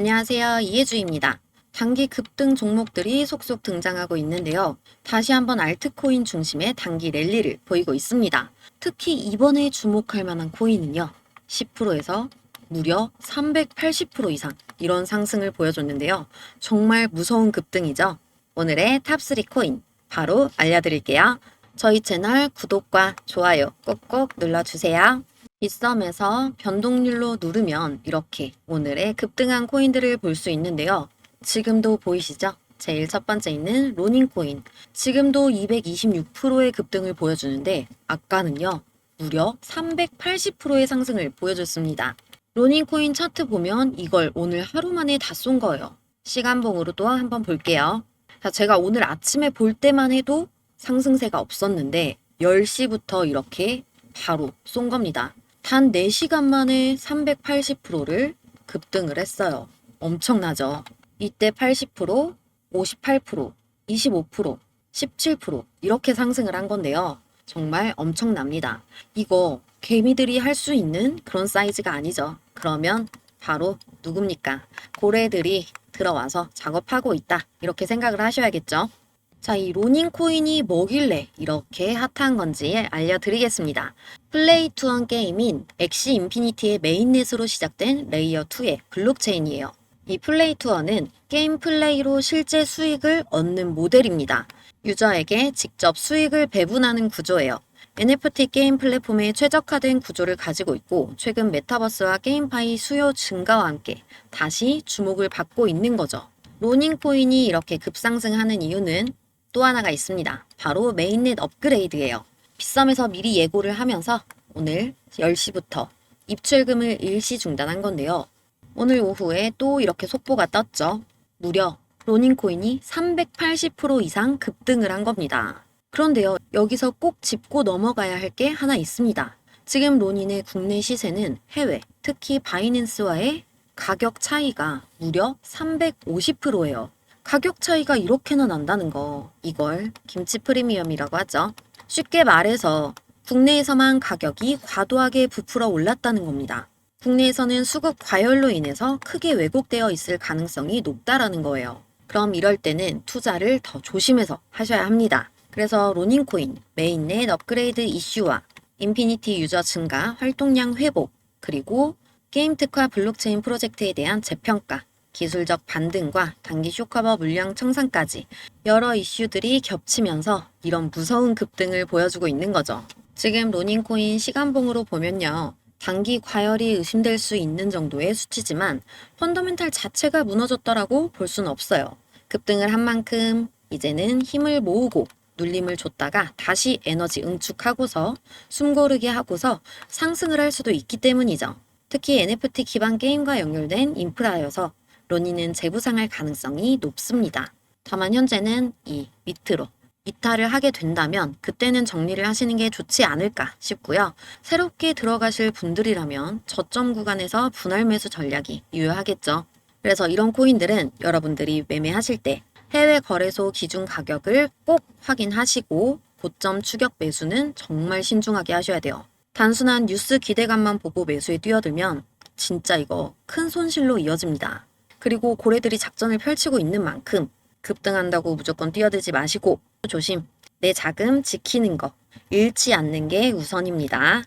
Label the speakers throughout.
Speaker 1: 안녕하세요. 이혜주입니다. 단기 급등 종목들이 속속 등장하고 있는데요. 다시 한번 알트코인 중심의 단기 랠리를 보이고 있습니다. 특히 이번에 주목할 만한 코인은요. 10%에서 무려 380% 이상 이런 상승을 보여줬는데요. 정말 무서운 급등이죠. 오늘의 탑3 코인 바로 알려드릴게요. 저희 채널 구독과 좋아요 꼭꼭 눌러주세요. 빗썸에서 변동률로 누르면 이렇게 오늘의 급등한 코인들을 볼 수 있는데요. 지금도 보이시죠? 제일 첫 번째 있는 로닝코인. 지금도 226%의 급등을 보여주는데 아까는요. 무려 380%의 상승을 보여줬습니다. 로닝코인 차트 보면 이걸 오늘 하루 만에 다 쏜 거예요. 시간봉으로도 한번 볼게요. 자, 제가 오늘 아침에 볼 때만 해도 상승세가 없었는데 10시부터 이렇게 바로 쏜 겁니다. 단 4시간 만에 380%를 급등을 했어요. 엄청나죠? 이때 80%, 58%, 25%, 17% 이렇게 상승을 한 건데요. 정말 엄청납니다. 이거 개미들이 할 수 있는 그런 사이즈가 아니죠. 그러면 바로 누굽니까? 고래들이 들어와서 작업하고 있다. 이렇게 생각을 하셔야겠죠. 자, 이 로닝 코인이 뭐길래 이렇게 핫한 건지 알려드리겠습니다. 플레이 투원 게임인 엑시 인피니티의 메인넷으로 시작된 레이어 2의 블록체인이에요. 이 플레이 투어는 게임 플레이로 실제 수익을 얻는 모델입니다. 유저에게 직접 수익을 배분하는 구조예요. NFT 게임 플랫폼에 최적화된 구조를 가지고 있고 최근 메타버스와 게임파이 수요 증가와 함께 다시 주목을 받고 있는 거죠. 로닝 코인이 이렇게 급상승하는 이유는 또 하나가 있습니다. 바로 메인넷 업그레이드예요. 빗썸에서 미리 예고를 하면서 오늘 10시부터 입출금을 일시 중단한 건데요. 오늘 오후에 또 이렇게 속보가 떴죠. 무려 로닝코인이 380% 이상 급등을 한 겁니다. 그런데요, 여기서 꼭 짚고 넘어가야 할 게 하나 있습니다. 지금 로닌의 국내 시세는 해외, 특히 바이낸스와의 가격 차이가 무려 350%예요. 가격 차이가 이렇게나 난다는 거, 이걸 김치 프리미엄이라고 하죠. 쉽게 말해서 국내에서만 가격이 과도하게 부풀어 올랐다는 겁니다. 국내에서는 수급 과열로 인해서 크게 왜곡되어 있을 가능성이 높다라는 거예요. 그럼 이럴 때는 투자를 더 조심해서 하셔야 합니다. 그래서 로닝코인, 메인넷 업그레이드 이슈와 인피니티 유저 증가, 활동량 회복, 그리고 게임 특화 블록체인 프로젝트에 대한 재평가, 기술적 반등과 단기 쇼커버 물량 청산까지 여러 이슈들이 겹치면서 이런 무서운 급등을 보여주고 있는 거죠. 지금 로닝코인 시간봉으로 보면요. 단기 과열이 의심될 수 있는 정도의 수치지만 펀더멘탈 자체가 무너졌더라고 볼 수는 없어요. 급등을 한 만큼 이제는 힘을 모으고 눌림을 줬다가 다시 에너지 응축하고서 숨 고르게 하고서 상승을 할 수도 있기 때문이죠. 특히 NFT 기반 게임과 연결된 인프라여서 로니는 재부상할 가능성이 높습니다. 다만 현재는 이 밑으로 이탈을 하게 된다면 그때는 정리를 하시는 게 좋지 않을까 싶고요. 새롭게 들어가실 분들이라면 저점 구간에서 분할 매수 전략이 유효하겠죠. 그래서 이런 코인들은 여러분들이 매매하실 때 해외 거래소 기준 가격을 꼭 확인하시고 고점 추격 매수는 정말 신중하게 하셔야 돼요. 단순한 뉴스 기대감만 보고 매수에 뛰어들면 진짜 이거 큰 손실로 이어집니다. 그리고 고래들이 작전을 펼치고 있는 만큼 급등한다고 무조건 뛰어들지 마시고 조심. 내 자금 지키는 거 잃지 않는 게 우선입니다.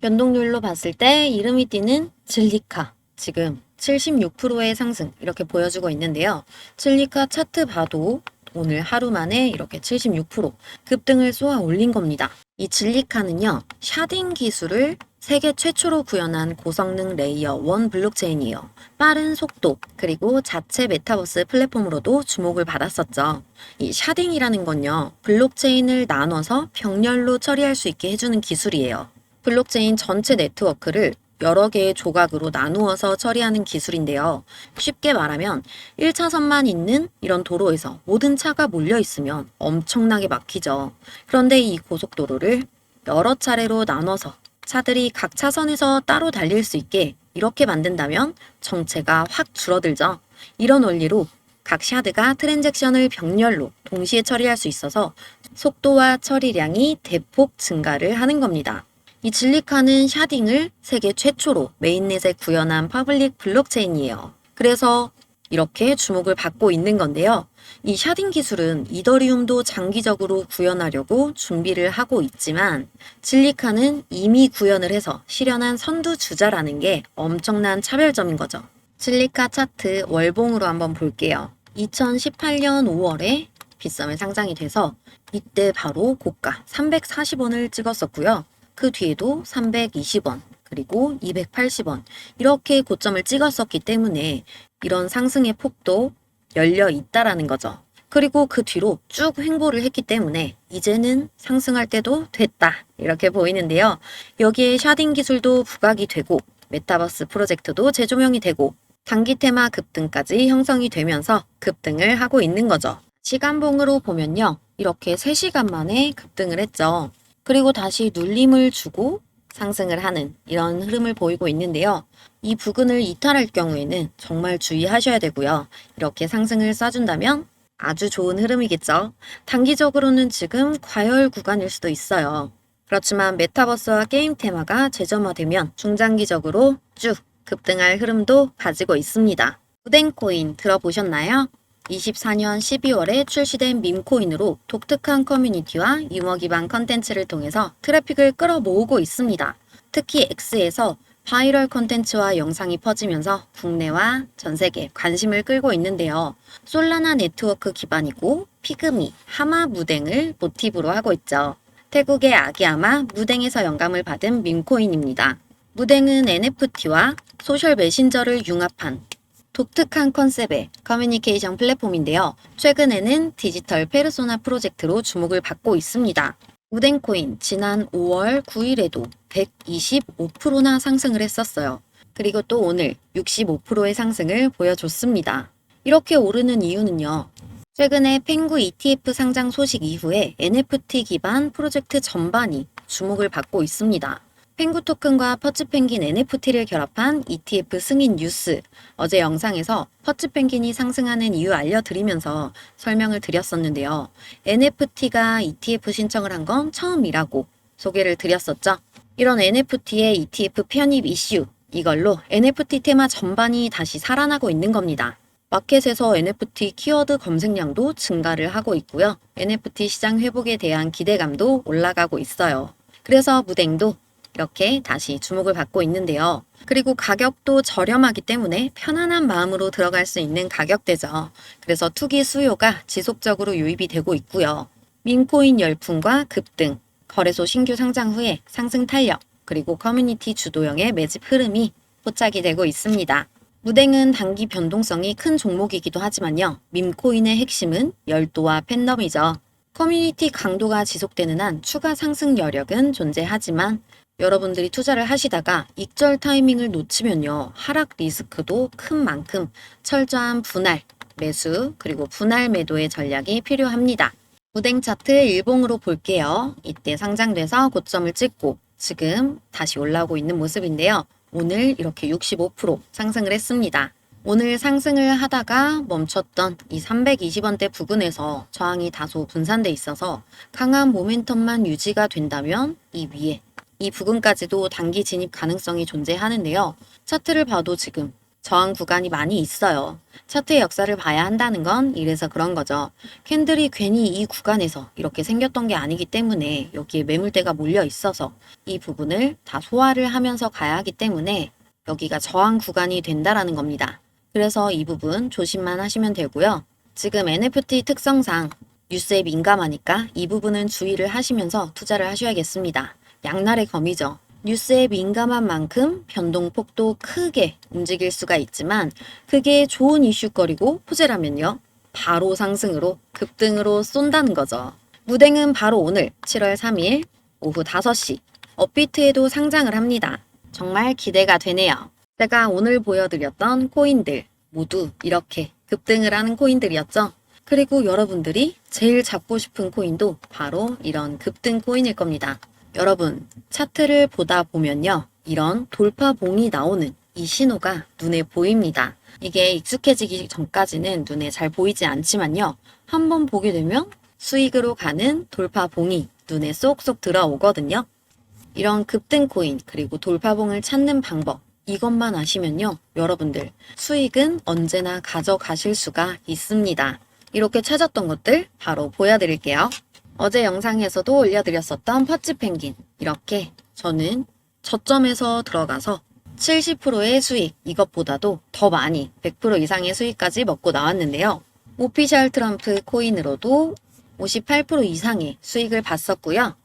Speaker 1: 변동률로 봤을 때 이름이 띄는 질리카 지금 76%의 상승 이렇게 보여주고 있는데요. 질리카 차트 봐도 오늘 하루 만에 이렇게 76% 급등을 쏘아 올린 겁니다. 이 질리카는요, 샤딩 기술을 세계 최초로 구현한 고성능 레이어 1 블록체인이에요. 빠른 속도, 그리고 자체 메타버스 플랫폼으로도 주목을 받았었죠. 이 샤딩이라는 건요, 블록체인을 나눠서 병렬로 처리할 수 있게 해주는 기술이에요. 블록체인 전체 네트워크를 여러 개의 조각으로 나누어서 처리하는 기술인데요. 쉽게 말하면 1차선만 있는 이런 도로에서 모든 차가 몰려 있으면 엄청나게 막히죠. 그런데 이 고속도로를 여러 차례로 나눠서 차들이 각 차선에서 따로 달릴 수 있게 이렇게 만든다면 정체가 확 줄어들죠. 이런 원리로 각 샤드가 트랜잭션을 병렬로 동시에 처리할 수 있어서 속도와 처리량이 대폭 증가를 하는 겁니다. 이 진리카는 샤딩을 세계 최초로 메인넷에 구현한 퍼블릭 블록체인이에요. 그래서 이렇게 주목을 받고 있는 건데요. 이 샤딩 기술은 이더리움도 장기적으로 구현하려고 준비를 하고 있지만 진리카는 이미 구현을 해서 실현한 선두주자라는 게 엄청난 차별점인 거죠. 진리카 차트 월봉으로 한번 볼게요. 2018년 5월에 빗썸에 상장이 돼서 이때 바로 고가 340원을 찍었었고요. 그 뒤에도 320원, 그리고 280원 이렇게 고점을 찍었었기 때문에 이런 상승의 폭도 열려 있다라는 거죠. 그리고 그 뒤로 쭉 횡보를 했기 때문에 이제는 상승할 때도 됐다 이렇게 보이는데요. 여기에 샤딩 기술도 부각이 되고 메타버스 프로젝트도 재조명이 되고 단기 테마 급등까지 형성이 되면서 급등을 하고 있는 거죠. 시간봉으로 보면요. 이렇게 3시간 만에 급등을 했죠. 그리고 다시 눌림을 주고 상승을 하는 이런 흐름을 보이고 있는데요. 이 부근을 이탈할 경우에는 정말 주의하셔야 되고요. 이렇게 상승을 쏴준다면 아주 좋은 흐름이겠죠. 단기적으로는 지금 과열 구간일 수도 있어요. 그렇지만 메타버스와 게임 테마가 재점화되면 중장기적으로 쭉 급등할 흐름도 가지고 있습니다. 우댕코인 들어보셨나요? 24년 12월에 출시된 밈코인으로 독특한 커뮤니티와 유머 기반 컨텐츠를 통해서 트래픽을 끌어모으고 있습니다. 특히 X에서 바이럴 컨텐츠와 영상이 퍼지면서 국내와 전 세계 관심을 끌고 있는데요. 솔라나 네트워크 기반이고 피그미, 하마 무댕을 모티브로 하고 있죠. 태국의 아기아마 무댕에서 영감을 받은 밈코인입니다. 무댕은 NFT와 소셜 메신저를 융합한 독특한 컨셉의 커뮤니케이션 플랫폼인데요. 최근에는 디지털 페르소나 프로젝트로 주목을 받고 있습니다. 우댕코인 지난 5월 9일에도 125%나 상승을 했었어요. 그리고 또 오늘 65%의 상승을 보여줬습니다. 이렇게 오르는 이유는요. 최근에 펭구 ETF 상장 소식 이후에 NFT 기반 프로젝트 전반이 주목을 받고 있습니다. 펭구 토큰과 퍼츠 펭귄 NFT를 결합한 ETF 승인 뉴스. 어제 영상에서 퍼츠 펭귄이 상승하는 이유 알려드리면서 설명을 드렸었는데요. NFT가 ETF 신청을 한 건 처음이라고 소개를 드렸었죠. 이런 NFT의 ETF 편입 이슈. 이걸로 NFT 테마 전반이 다시 살아나고 있는 겁니다. 마켓에서 NFT 키워드 검색량도 증가를 하고 있고요. NFT 시장 회복에 대한 기대감도 올라가고 있어요. 그래서 무댕도 이렇게 다시 주목을 받고 있는데요. 그리고 가격도 저렴하기 때문에 편안한 마음으로 들어갈 수 있는 가격대죠. 그래서 투기 수요가 지속적으로 유입이 되고 있고요. 민코인 열풍과 급등, 거래소 신규 상장 후에 상승 탄력, 그리고 커뮤니티 주도형의 매집 흐름이 포착이 되고 있습니다. 무댕은 단기 변동성이 큰 종목이기도 하지만요. 밈코인의 핵심은 열도와 팬덤이죠. 커뮤니티 강도가 지속되는 한 추가 상승 여력은 존재하지만 여러분들이 투자를 하시다가 익절 타이밍을 놓치면요. 하락 리스크도 큰 만큼 철저한 분할, 매수, 그리고 분할 매도의 전략이 필요합니다. 무댕 차트 일봉으로 볼게요. 이때 상장돼서 고점을 찍고 지금 다시 올라오고 있는 모습인데요. 오늘 이렇게 65% 상승을 했습니다. 오늘 상승을 하다가 멈췄던 이 320원대 부근에서 저항이 다소 분산돼 있어서 강한 모멘텀만 유지가 된다면 이 위에 이 부근까지도 단기 진입 가능성이 존재하는데요. 차트를 봐도 지금 저항 구간이 많이 있어요. 차트의 역사를 봐야 한다는 건 이래서 그런 거죠. 캔들이 괜히 이 구간에서 이렇게 생겼던 게 아니기 때문에 여기에 매물대가 몰려 있어서 이 부분을 다 소화를 하면서 가야 하기 때문에 여기가 저항 구간이 된다라는 겁니다. 그래서 이 부분 조심만 하시면 되고요. 지금 NFT 특성상 뉴스에 민감하니까 이 부분은 주의를 하시면서 투자를 하셔야겠습니다. 양날의 검이죠. 뉴스에 민감한 만큼 변동폭도 크게 움직일 수가 있지만 그게 좋은 이슈거리고 호재라면요. 바로 상승으로 급등으로 쏜다는 거죠. 무댕은 바로 오늘 7월 3일 오후 5시 업비트에도 상장을 합니다. 정말 기대가 되네요. 제가 오늘 보여드렸던 코인들 모두 이렇게 급등을 하는 코인들이었죠. 그리고 여러분들이 제일 잡고 싶은 코인도 바로 이런 급등 코인일 겁니다. 여러분, 차트를 보다 보면요. 이런 돌파봉이 나오는 이 신호가 눈에 보입니다. 이게 익숙해지기 전까지는 눈에 잘 보이지 않지만요. 한번 보게 되면 수익으로 가는 돌파봉이 눈에 쏙쏙 들어오거든요. 이런 급등 코인 그리고 돌파봉을 찾는 방법 이것만 아시면요. 여러분들 수익은 언제나 가져가실 수가 있습니다. 이렇게 찾았던 것들 바로 보여드릴게요. 어제 영상에서도 올려드렸었던 퍼치 펭귄 이렇게 저는 저점에서 들어가서 70%의 수익 이것보다도 더 많이 100% 이상의 수익까지 먹고 나왔는데요. 오피셜 트럼프 코인으로도 58% 이상의 수익을 봤었고요.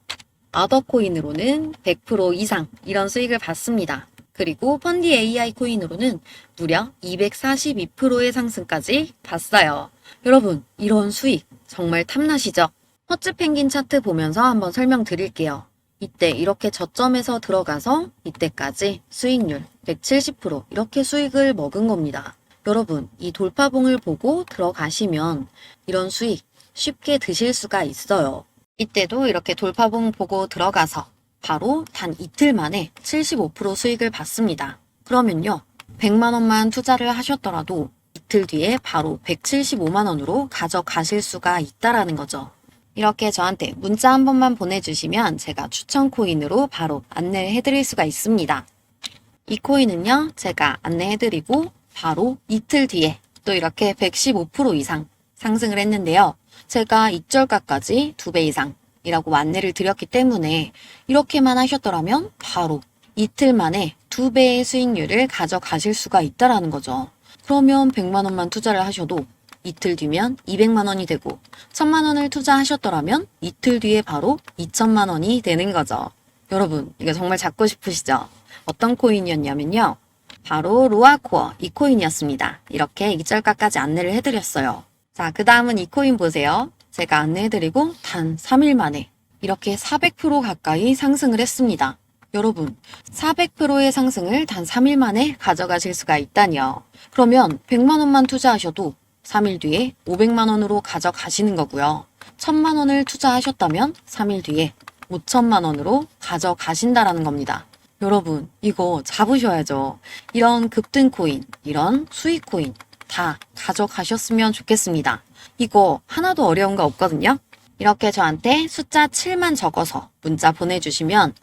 Speaker 1: 아더 코인으로는 100% 이상 이런 수익을 봤습니다. 그리고 펀디 AI 코인으로는 무려 242%의 상승까지 봤어요. 여러분, 이런 수익 정말 탐나시죠? 허츠 펭귄 차트 보면서 한번 설명드릴게요. 이때 이렇게 저점에서 들어가서 이때까지 수익률 170% 이렇게 수익을 먹은 겁니다. 여러분, 이 돌파봉을 보고 들어가시면 이런 수익 쉽게 드실 수가 있어요. 이때도 이렇게 돌파봉 보고 들어가서 바로 단 이틀 만에 75% 수익을 받습니다. 그러면요, 100만 원만 투자를 하셨더라도 이틀 뒤에 바로 175만 원으로 가져가실 수가 있다라는 거죠. 이렇게 저한테 문자 한 번만 보내주시면 제가 추천 코인으로 바로 안내해 드릴 수가 있습니다. 이 코인은요, 제가 안내해 드리고 바로 이틀 뒤에 또 이렇게 115% 이상 상승을 했는데요. 제가 익절가까지 두배 이상이라고 안내를 드렸기 때문에 이렇게만 하셨더라면 바로 이틀 만에 두 배의 수익률을 가져가실 수가 있다라는 거죠. 그러면 100만 원만 투자를 하셔도 이틀 뒤면 200만 원이 되고 1000만 원을 투자하셨더라면 이틀 뒤에 바로 2천만 원이 되는 거죠. 여러분, 이거 정말 잡고 싶으시죠? 어떤 코인이었냐면요. 바로 로아코어 이 코인이었습니다. 이렇게 익절가까지 안내를 해드렸어요. 자, 그 다음은 이 코인 보세요. 제가 안내해드리고 단 3일 만에 이렇게 400% 가까이 상승을 했습니다. 여러분, 400%의 상승을 단 3일 만에 가져가실 수가 있다니요. 그러면 100만 원만 투자하셔도 3일 뒤에 500만 원으로 가져가시는 거고요. 1000만 원을 투자하셨다면 3일 뒤에 5천만 원으로 가져가신다라는 겁니다. 여러분, 이거 잡으셔야죠. 이런 급등 코인, 이런 수익 코인 다 가져가셨으면 좋겠습니다. 이거 하나도 어려운 거 없거든요. 이렇게 저한테 숫자 7만 적어서 문자 보내주시면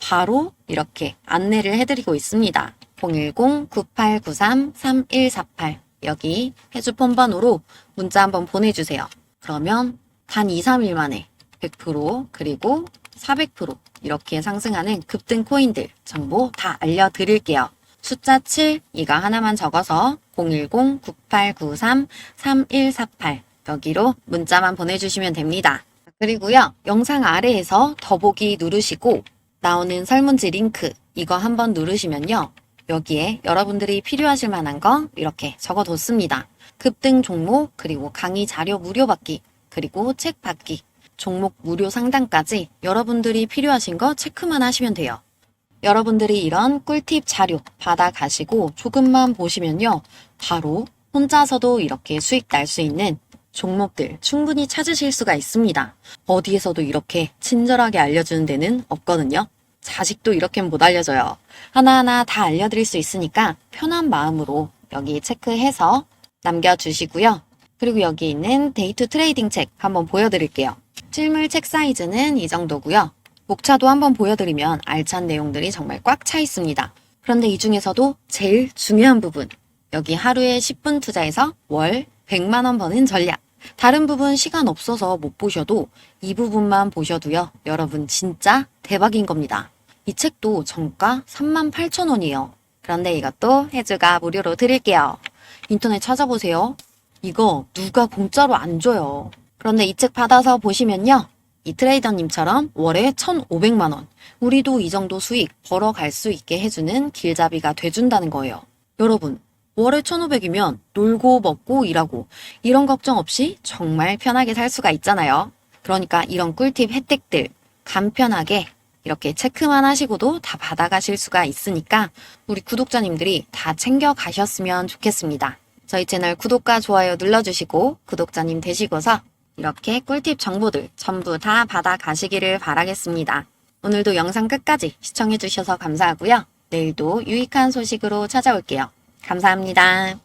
Speaker 1: 바로 이렇게 안내를 해드리고 있습니다. 010-9893-3148 여기 해주 폰 번호로 문자 한번 보내주세요. 그러면 단 2, 3일 만에 100% 그리고 400% 이렇게 상승하는 급등 코인들 정보 다 알려드릴게요. 숫자 7 이거 하나만 적어서 010-9893-3148 여기로 문자만 보내주시면 됩니다. 그리고요 영상 아래에서 더보기 누르시고 나오는 설문지 링크 이거 한번 누르시면요 여기에 여러분들이 필요하실 만한 거 이렇게 적어뒀습니다. 급등 종목 그리고 강의 자료 무료 받기 그리고 책 받기 종목 무료 상담까지 여러분들이 필요하신 거 체크만 하시면 돼요. 여러분들이 이런 꿀팁 자료 받아 가시고 조금만 보시면요. 바로 혼자서도 이렇게 수익 날 수 있는 종목들 충분히 찾으실 수가 있습니다. 어디에서도 이렇게 친절하게 알려주는 데는 없거든요. 자식도 이렇게 못 알려줘요. 하나하나 다 알려드릴 수 있으니까 편한 마음으로 여기 체크해서 남겨주시고요. 그리고 여기 있는 데이트 트레이딩 책 한번 보여드릴게요. 실물 책 사이즈는 이 정도고요. 목차도 한번 보여드리면 알찬 내용들이 정말 꽉 차 있습니다. 그런데 이 중에서도 제일 중요한 부분, 여기 하루에 10분 투자해서 월 100만 원 버는 전략. 다른 부분 시간 없어서 못 보셔도 이 부분만 보셔도요. 여러분 진짜 대박인 겁니다. 이 책도 정가 3만 8천 원이에요. 그런데 이것도 해주가 무료로 드릴게요. 인터넷 찾아보세요. 이거 누가 공짜로 안 줘요. 그런데 이 책 받아서 보시면요. 이 트레이더님처럼 월에 1,500만 원. 우리도 이 정도 수익 벌어갈 수 있게 해주는 길잡이가 돼준다는 거예요. 여러분, 월에 1,500이면 놀고 먹고 일하고 이런 걱정 없이 정말 편하게 살 수가 있잖아요. 그러니까 이런 꿀팁 혜택들 간편하게 이렇게 체크만 하시고도 다 받아가실 수가 있으니까 우리 구독자님들이 다 챙겨 가셨으면 좋겠습니다. 저희 채널 구독과 좋아요 눌러주시고 구독자님 되시고서 이렇게 꿀팁 정보들 전부 다 받아 가시기를 바라겠습니다. 오늘도 영상 끝까지 시청해주셔서 감사하고요. 내일도 유익한 소식으로 찾아올게요. 감사합니다.